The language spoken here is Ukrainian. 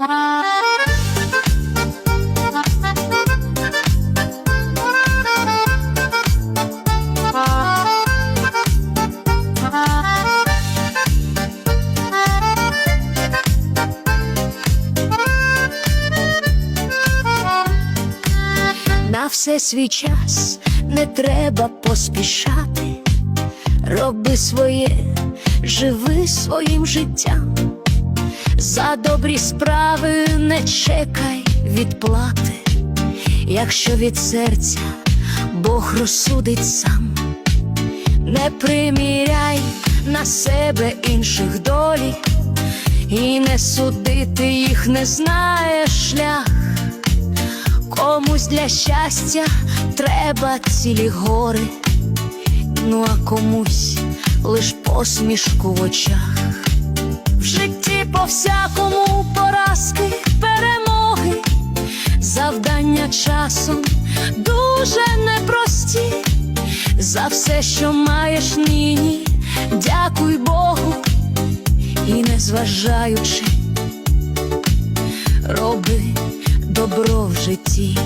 На все свій час не треба поспішати. Роби своє, живи своїм життям. За добрі справи не чекай відплати, якщо від серця Бог розсудить сам, не приміряй на себе інших долі, і не судити їх не знає шлях. Комусь для щастя треба цілі гори, ну а комусь лиш посмішку в очах. Всякому поразки, перемоги, завдання часом дуже непрості. За все, що маєш нині, дякуй Богу, і не зважаючи, роби добро в житті.